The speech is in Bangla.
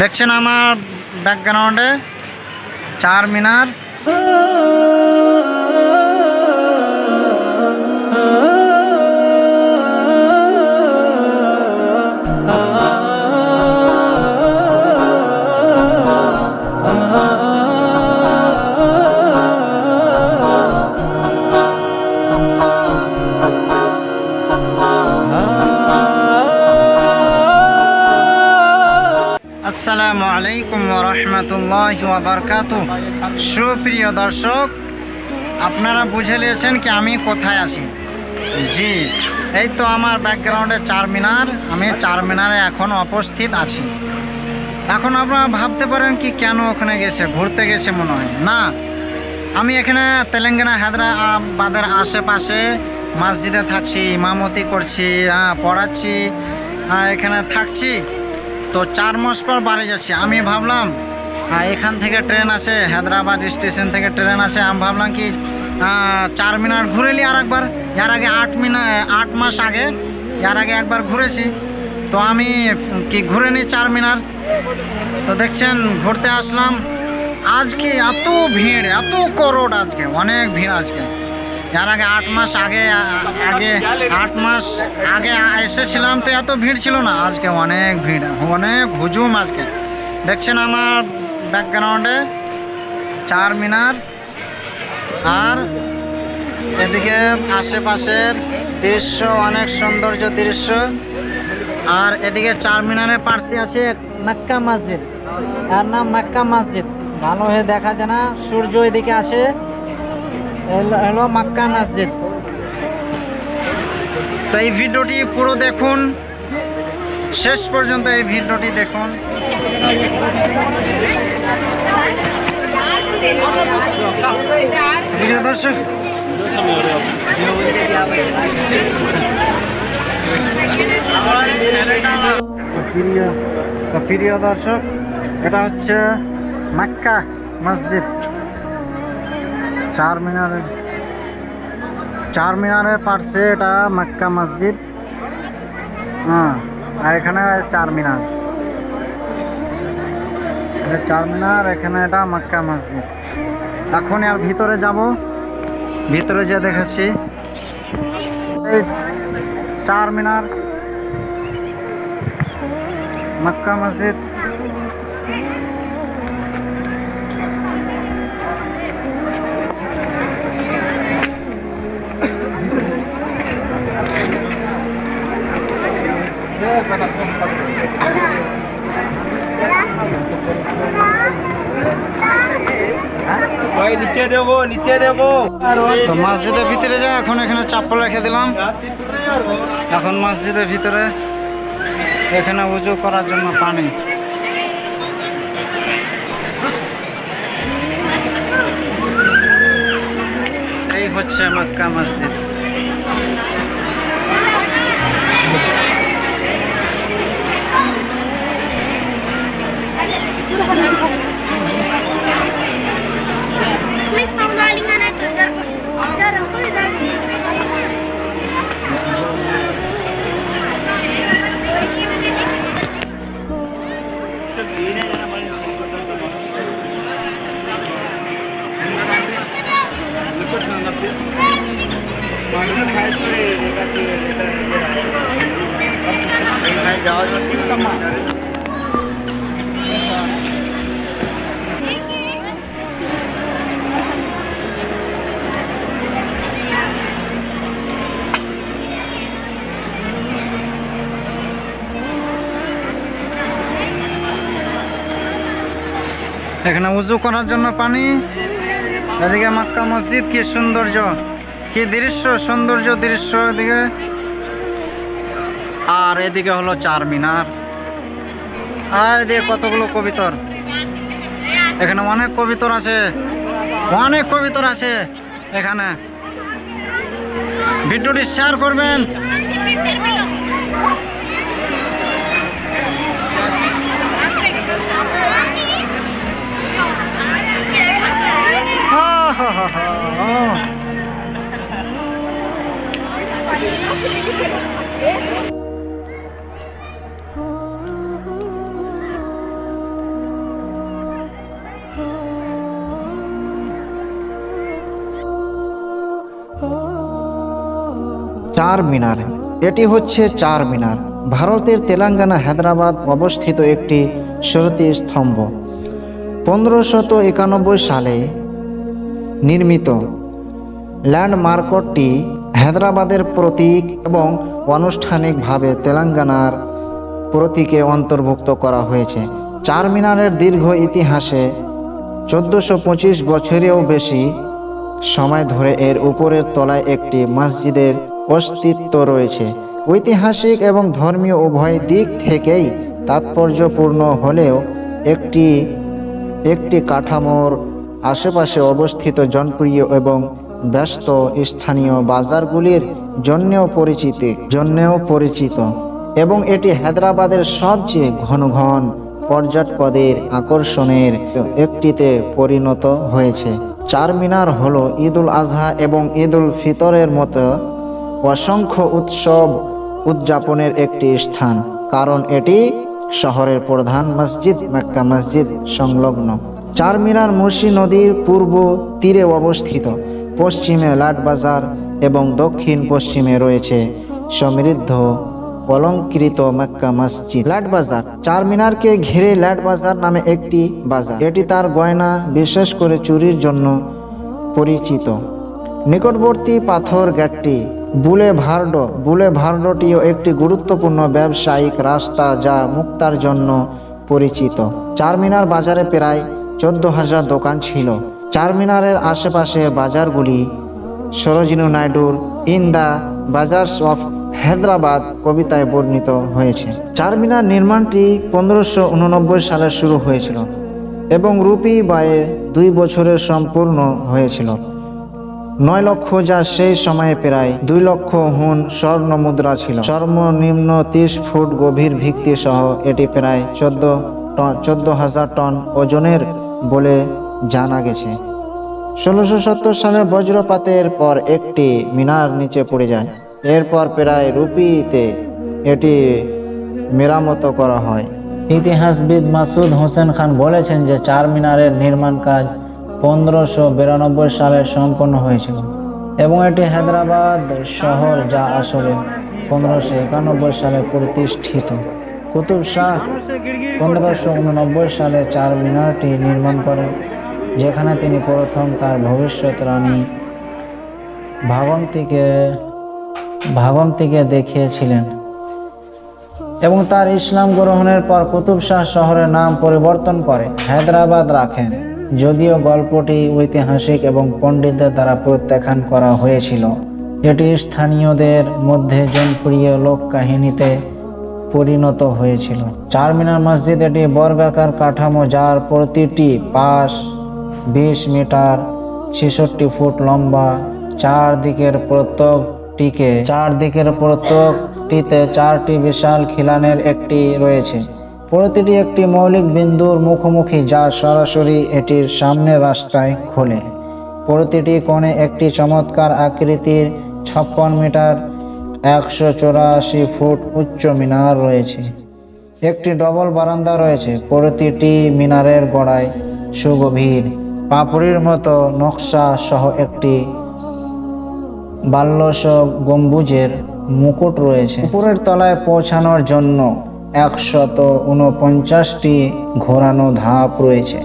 দেখছেন আমার ব্যাকগ্রাউন্ডে চার মিনার। বারকাত সুপ্রিয় দর্শক আপনারা বুঝে নিয়েছেন কি আমি কোথায় আছি? জি এই তো আমার ব্যাকগ্রাউন্ডে চার মিনার আমি চার মিনারে এখন উপস্থিত আছি। এখন আপনারা ভাবতে পারেন কি কেন ওখানে গেছে ঘুরতে গেছে মনে হয়। না আমি এখানে তেলেঙ্গানা হায়দ্রাবাদের আশেপাশে মসজিদে থাকছি ইমামতি করছি হ্যাঁ, পড়াচ্ছি হ্যাঁ, এখানে থাকছি। তো চার মাস পর বাড়ি যাচ্ছি। আমি ভাবলাম এখান থেকে ট্রেন আসে, হায়দ্রাবাদ স্টেশন থেকে ট্রেন আসে। আমি ভাবলাম কি চার মিনার ঘুরে নি আর একবার এর আগে আট মিনা, আট মাস আগে এর আগে একবার ঘুরেছি। তো আমি কি ঘুরে নিই চার মিনার? তো দেখছেন, ঘুরতে আসলাম। আজকে এত ভিড়, এত করোড আজকে, অনেক ভিড় আজকে। এর আগে আট মাস আগে আগে আট মাস আগে এসেছিলাম, তো এত ভিড় ছিল না। আজকে অনেক ভিড়, অনেক হুজুম আজকে। দেখছেন আমার ব্যাকগ্রাউন্ডে চার মিনার, আর এদিকে আশেপাশের দৃশ্য, অনেক সৌন্দর্য দৃশ্য, আর এদিকে চার মিনারের পার্শ্বে আছে মক্কা মসজিদ। তার নাম মক্কা মসজিদ। ভালো হয়ে দেখা যায় না, সূর্য এদিকে আসে। এলো মক্কা মসজিদ। তো এই ভিডিওটি পুরো দেখুন। শেষ পর্যন্ত এই ভিডিওটি দেখুন। দর্শক। এটা হচ্ছে মাক্কা মসজিদ। চার মিনারের চার মিনারের পাশে এটা মাক্কা মসজিদ। হ্যাঁ আর এখানে চার মিনার। এটা চার মিনার এখানে এটা মাক্কা মসজিদ। এখন আর ভিতরে যাব। ভিতরে যে দেখাচ্ছি। এই চার মিনার। মক্কা মসজিদ। মসজিদের ভিতরে যা এখন এখানে চাপ্পল রেখে দিলাম। এখন মসজিদের ভিতরে এখানে উজু করার জন্য পানি। এই হচ্ছে মক্কা মসজিদ। এখানে উজু করার জন্য পানি। এদিকে মক্কা মসজিদ, কি সৌন্দর্য, কি দৃশ্য, সৌন্দর্য দৃশ্য এদিকে। আর এদিকে হলো চার মিনার। আর এদিকে কতগুলো কবিতর? এখানে অনেক কবিতর আছে। অনেক কবিতর আছে এখানে। ভিডিওটি শেয়ার করবেন। হা। চার মিনার। এটি হচ্ছে চার মিনার। ভারতের তেলেঙ্গানা, হায়দ্রাবাদ অবস্থিত একটি স্মৃতি স্তম্ভ। পনেরোশত একানব্বই সালে নির্মিত ল্যান্ডমার্কটি হায়দ্রাবাদের প্রতীক এবং আনুষ্ঠানিকভাবে তেলেঙ্গানার প্রতীকে অন্তর্ভুক্ত করা হয়েছে। চার মিনারের দীর্ঘ ইতিহাসে চোদ্দোশো পঁচিশ বছরেও বেশি সময় ধরে এর উপরের তলায় একটি মসজিদের অস্তিত্ব রয়েছে। ঐতিহাসিক এবং ধর্মীয় উভয় দিক থেকেই তাৎপর্যপূর্ণ হলেও একটি একটি কাঠামোর আশেপাশে অবস্থিত জনপ্রিয় এবং ব্যস্ত স্থানীয় বাজারগুলির জন্যেও পরিচিত জন্যেও পরিচিত এবং এটি হায়দ্রাবাদের সবচেয়ে ঘন ঘন পর্যটকদের আকর্ষণের একটিতে পরিণত হয়েছে। চারমিনার হলো ঈদুল আজহা এবং ঈদুল ফিতরের মতো অসংখ্য উৎসব উদযাপনের একটি স্থান, কারণ এটি শহরের প্রধান মসজিদ, মক্কা মসজিদ সংলগ্ন। চারমিনার মুর্শি নদীর পূর্ব তীরে অবস্থিত। পশ্চিমে লাটবাজার এবং দক্ষিণ পশ্চিমে রয়েছে সমৃদ্ধ, অলঙ্কৃত মক্কা মসজিদ। লাটবাজার চারমিনারকে ঘিরে লাটবাজার নামে একটি বাজার। এটি তার গয়না, বিশেষ করে চুরির জন্য পরিচিত। নিকটবর্তী পাথর গেটটি বুলে ভার্ডো, বুলে ভার্ডোটিও একটি গুরুত্বপূর্ণ ব্যবসায়িক রাস্তা যা মুক্তার জন্য পরিচিত। চারমিনার বাজারে প্রায় চোদ্দ হাজার দোকান ছিল। চারমিনারের আশেপাশে বাজারগুলি Sarojini নাইডুর in the bazaars of Hyderabad কবিতায় বর্ণিত হয়েছে। চারমিনার নির্মাণটি পনেরোশো উননব্বই সালে শুরু হয়েছিল এবং রুপি বায়ে দুই বছরের সম্পূর্ণ হয়েছিল। নয় লক্ষ যা সেই সময়ে প্রায় দুই লক্ষ হুন স্বর্ণ মুদ্রা ছিল। সর্বনিম্ন তিরিশ ফুট গভীর ভিত্তি সহ এটি প্রায় চোদ্দ চোদ্দ হাজার টন ওজনের বলে জানা গেছে। ষোলোশো সত্তর সালে বজ্রপাতের পর একটি মিনার নিচে পড়ে যায়। এরপর প্রায় রুপিতে এটি মেরামত করা হয়। ইতিহাসবিদ মাসুদ হোসেন খান বলেছেন যে, চার মিনারের নির্মাণ কাজ পনেরোশো বিরানব্বই সালে সম্পন্ন হয়েছিল এবং এটি হায়দ্রাবাদ শহর যা আসলে পনেরোশো একানব্বই সালে প্রতিষ্ঠিত। কুতুব শাহ পনেরোশো উননব্বই সালে চার মিনারটি নির্মাণ করেন, যেখানে তিনি প্রথম তার ভবিষ্যৎ রানী ভাগন্তীকে ভাগন্তীকে দেখিয়েছিলেন এবং তার ইসলাম গ্রহণের পর কুতুব শাহ শহরের নাম পরিবর্তন করে হায়দ্রাবাদ রাখেন। যদিও গল্পটি ঐতিহাসিক এবং পণ্ডিতদের দ্বারা প্রত্যাখ্যান করা হয়েছিল এটি স্থানীয়দের মধ্যে জনপ্রিয় লোক কাহিনীতে পরিণত হয়েছিল। চারমিনার মসজিদ এটি বর্গাকার কাঠামো যার প্রতিটি পাশ বিশ মিটার, ছেষট্টি ফুট লম্বা চার দিকের প্রত্যেকটিকে চার দিকের প্রত্যেকটিতে চারটি বিশাল খিলানের একটি রয়েছে। প্রতিটি একটি মৌলিক বিন্দুর মুখোমুখি যা সরাসরি এটির সামনের রাস্তায় খোলে। প্রতিটি কোণে একটি চমৎকার আকৃতির ছাপ্পান্ন মিটার, একশো চৌরাশি ফুট উচ্চ মিনার রয়েছে। একটি ডবল বারান্দা রয়েছে। প্রতিটি মিনারের গোড়ায় সুগভীর পাপড়ির মতো নকশা সহ একটি বাল্যস গম্বুজের মুকুট রয়েছে। উপরের তলায় পৌঁছানোর জন্য একশত উনপঞ্চাশটি ঘোরানো ধাপ রয়েছে।